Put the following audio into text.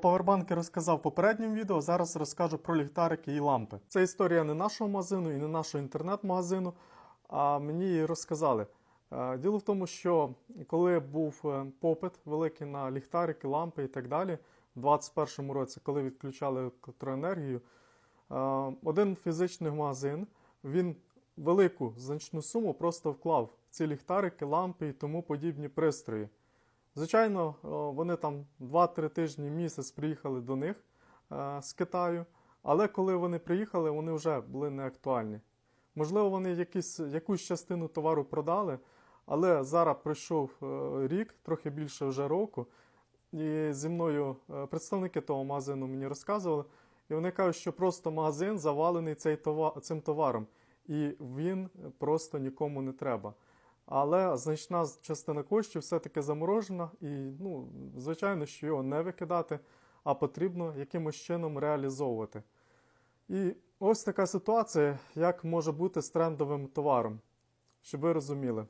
Павербанки розказав в попередньому відео, зараз розкажу про ліхтарики і лампи. Це історія не нашого магазину і не нашого інтернет-магазину, а мені її розказали. Е, Діло в тому, що коли був е, попит великий на ліхтарики, лампи і так далі, в 2021 році, коли відключали електроенергію, е, один фізичний магазин він велику значну суму просто вклав в ці ліхтарики, лампи і тому подібні пристрої. Звичайно, вони там 2-3 тижні місяць приїхали до них е, з Китаю, але коли вони приїхали, вони вже були не актуальні. Можливо, вони якісь, якусь частину товару продали, але зараз пройшов е, рік, трохи більше вже року, і зі мною е, представники того магазину мені розказували, і вони кажуть, що просто магазин завалений цей товар, цим товаром, і він просто нікому не треба. Але значна частина коштів все-таки заморожена, і, ну, звичайно, що його не викидати, а потрібно якимось чином реалізовувати. І ось така ситуація, як може бути з трендовим товаром, щоб ви розуміли.